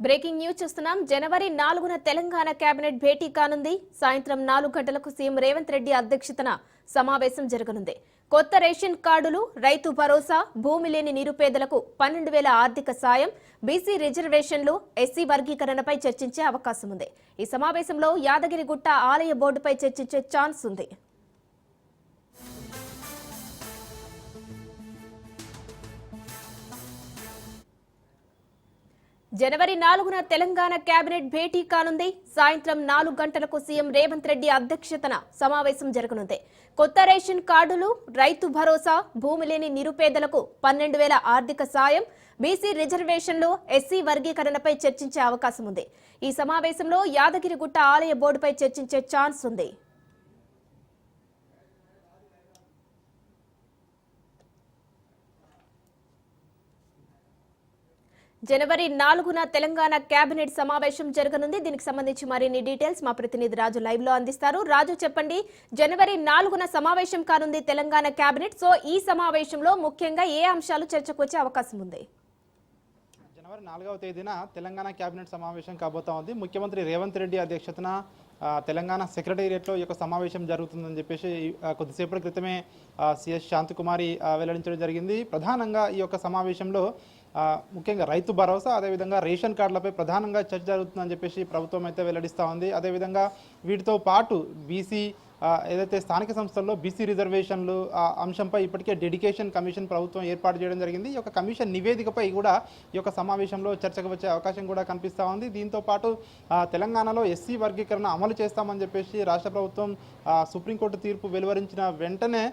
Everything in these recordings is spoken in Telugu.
బ్రేకింగ్ న్యూస్ చూస్తున్నాం. జనవరి నాలుగున తెలంగాణ కేబినెట్ భేటీ కానుంది. సాయంత్రం నాలుగు గంటలకు సీఎం రేవంత్ రెడ్డి అధ్యక్షతన సమావేశం జరగనుంది. కొత్త రేషన్ కార్డులు రైతు భరోసా భూమి లేని నిరుపేదలకు పన్నెండు వేల ఆర్థిక సాయం బీసీ రిజర్వేషన్లు ఎస్సీ వర్గీకరణపై చర్చించే అవకాశం ఉంది ఈ సమావేశంలో యాదగిరిగుట్ట ఆలయ బోర్డుపై చర్చించే ఛాన్స్ ఉంది జనవరి నాలుగున తెలంగాణ కేబినెట్ భేటీ కానుంది. సాయంత్రం నాలుగు గంటలకు సీఎం రేవంత్ రెడ్డి అధ్యక్షతన సమావేశం జరగనుంది. కొత్త రేషన్ కార్డులు రైతు భరోసా భూమి లేని నిరుపేదలకు పన్నెండు వేల ఆర్థిక సాయం బీసీ రిజర్వేషన్లు ఎస్సీ వర్గీకరణపై చర్చించే అవకాశం ఉంది ఈ సమావేశంలో యాదగిరిగుట్ట ఆలయ బోర్డుపై చర్చించే ఛాన్స్ ఉంది జనవరి నాలుగున తెలంగాణ కేబినెట్ సమావేశం జరగనుంది. దీనికి సంబంధించి మరిన్ని డీటెయిల్స్ మా ప్రతినిధి రాజు లైవ్లో అందిస్తారు. రాజు చెప్పండి. జనవరి నాలుగున సమావేశం కానుంది తెలంగాణ కేబినెట్ సో ఈ సమావేశంలో ముఖ్యంగా ఏ అంశాలు చర్చకు వచ్చే అవకాశం ఉంది? జనవరి నాలుగవ తేదీన తెలంగాణ కేబినెట్ సమావేశం కాబోతా ఉంది. ముఖ్యమంత్రి రేవంత్ రెడ్డి అధ్యక్షతన తెలంగాణ సెక్రటేరియట్లో ఈ యొక్క సమావేశం జరుగుతుందని చెప్పేసి కొద్దిసేపటి క్రితమే సిఎస్ శాంతకుమారి వెల్లడించడం జరిగింది. ప్రధానంగా ఈ యొక్క సమావేశంలో ముఖ్యంగా రైతు భరోసా అదేవిధంగా రేషన్ కార్డులపై ప్రధానంగా చర్చ జరుగుతుందని చెప్పేసి ప్రభుత్వం అయితే వెల్లడిస్తూ ఉంది. అదేవిధంగా వీటితో పాటు బీసీ ఏదైతే స్థానిక సంస్థల్లో బీసీ రిజర్వేషన్లు అంశంపై ఇప్పటికే డెడికేషన్ కమిషన్ ప్రభుత్వం ఏర్పాటు చేయడం జరిగింది. ఈ యొక్క కమిషన్ నివేదికపై కూడా ఈ యొక్క సమావేశంలో చర్చకు వచ్చే అవకాశం కూడా కనిపిస్తూ ఉంది. దీంతో పాటు తెలంగాణలో ఎస్సీ వర్గీకరణ అమలు చేస్తామని చెప్పేసి రాష్ట్ర ప్రభుత్వం సుప్రీంకోర్టు తీర్పు వెలువరించిన వెంటనే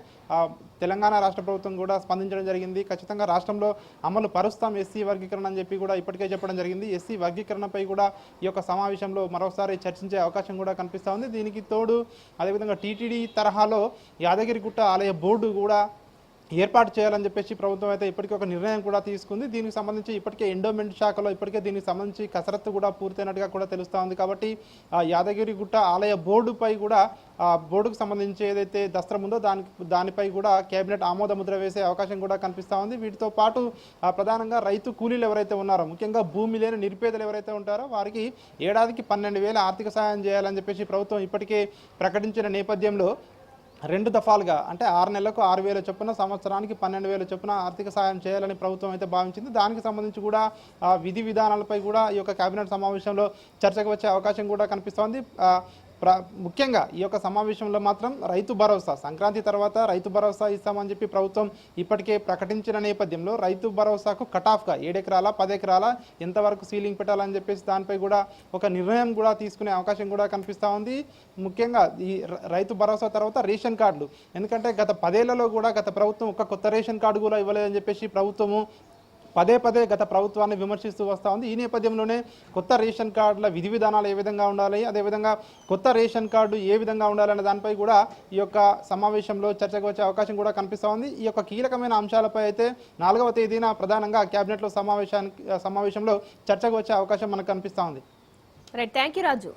తెలంగాణ రాష్ట్ర ప్రభుత్వం కూడా స్పందించడం జరిగింది. ఖచ్చితంగా రాష్ట్రంలో అమలు పరుస్తాం ఎస్సీ వర్గీకరణ అని చెప్పి కూడా ఇప్పటికే చెప్పడం జరిగింది. ఎస్సీ వర్గీకరణపై కూడా ఈ యొక్క సమావేశంలో మరోసారి చర్చించే అవకాశం కూడా కనిపిస్తూ ఉంది. దీనికి తోడు అదేవిధంగా టీటీడీ తరహాలో యాదగిరిగుట్ట ఆలయ బోర్డు కూడా ఏర్పాటు చేయాలని చెప్పేసి ప్రభుత్వం అయితే ఇప్పటికే ఒక నిర్ణయం కూడా తీసుకుంది. దీనికి సంబంధించి ఇప్పటికే ఎండోమెంట్ శాఖలో ఇప్పటికే దీనికి సంబంధించి కసరత్తు కూడా పూర్తయినట్టుగా కూడా తెలుస్తూ ఉంది కాబట్టి యాదగిరి యాదగిరిగుట్ట ఆలయ బోర్డుపై కూడా ఆ బోర్డుకు సంబంధించి ఏదైతే దస్త్రం ఉందో దానికి దానిపై కూడా కేబినెట్ ఆమోద ముద్ర వేసే అవకాశం కూడా కనిపిస్తూ ఉంది. వీటితో పాటు ప్రధానంగా రైతు కూలీలు ఎవరైతే ఉన్నారో ముఖ్యంగా భూమి లేని నిరుపేదలు ఎవరైతే ఉంటారో వారికి ఏడాదికి పన్నెండు వేల ఆర్థిక సహాయం చేయాలని చెప్పేసి ప్రభుత్వం ఇప్పటికే ప్రకటించిన నేపథ్యంలో రెండు దఫాలుగా అంటే ఆరు నెలలకు ఆరు వేల చొప్పున సంవత్సరానికి పన్నెండు వేల చొప్పున ఆర్థిక సాయం చేయాలని ప్రభుత్వం అయితే భావించింది. దానికి సంబంధించి కూడా విధి విధానాలపై కూడా ఈ యొక్క కేబినెట్ సమావేశంలో చర్చకు వచ్చే అవకాశం కూడా కనిపిస్తోంది. ముఖ్యంగా ఈ యొక్క సమావేశంలో మాత్రం రైతు భరోసా సంక్రాంతి తర్వాత రైతు భరోసా ఇస్తామని చెప్పి ప్రభుత్వం ఇప్పటికే ప్రకటించిన నేపథ్యంలో రైతు భరోసాకు కట్ ఆఫ్గా ఏడెకరాల పదెకరాల ఎంతవరకు సీలింగ్ పెట్టాలని చెప్పేసి దానిపై కూడా ఒక నిర్ణయం కూడా తీసుకునే అవకాశం కూడా కనిపిస్తూ ఉంది. ముఖ్యంగా ఈ రైతు భరోసా తర్వాత రేషన్ కార్డులు. ఎందుకంటే గత పదేళ్ళలో కూడా గత ప్రభుత్వం ఒక కొత్త రేషన్ కార్డు కూడా ఇవ్వలేదని చెప్పేసి ప్రభుత్వము పదే పదే గత ప్రభుత్వాన్ని విమర్శిస్తూ వస్తూ ఉంది. ఈ నేపథ్యంలోనే కొత్త రేషన్ కార్డుల విధి విధానాలు ఏ విధంగా ఉండాలి అదేవిధంగా కొత్త రేషన్ కార్డు ఏ విధంగా ఉండాలనే దానిపై కూడా ఈ యొక్క సమావేశంలో చర్చకు వచ్చే అవకాశం కూడా కనిపిస్తూ ఉంది. ఈ యొక్క కీలకమైన అంశాలపై అయితే నాలుగవ తేదీన ప్రధానంగా కేబినెట్లో సమావేశానికి సమావేశంలో చర్చకు వచ్చే అవకాశం మనకు కనిపిస్తూ ఉంది. Right thank you Raju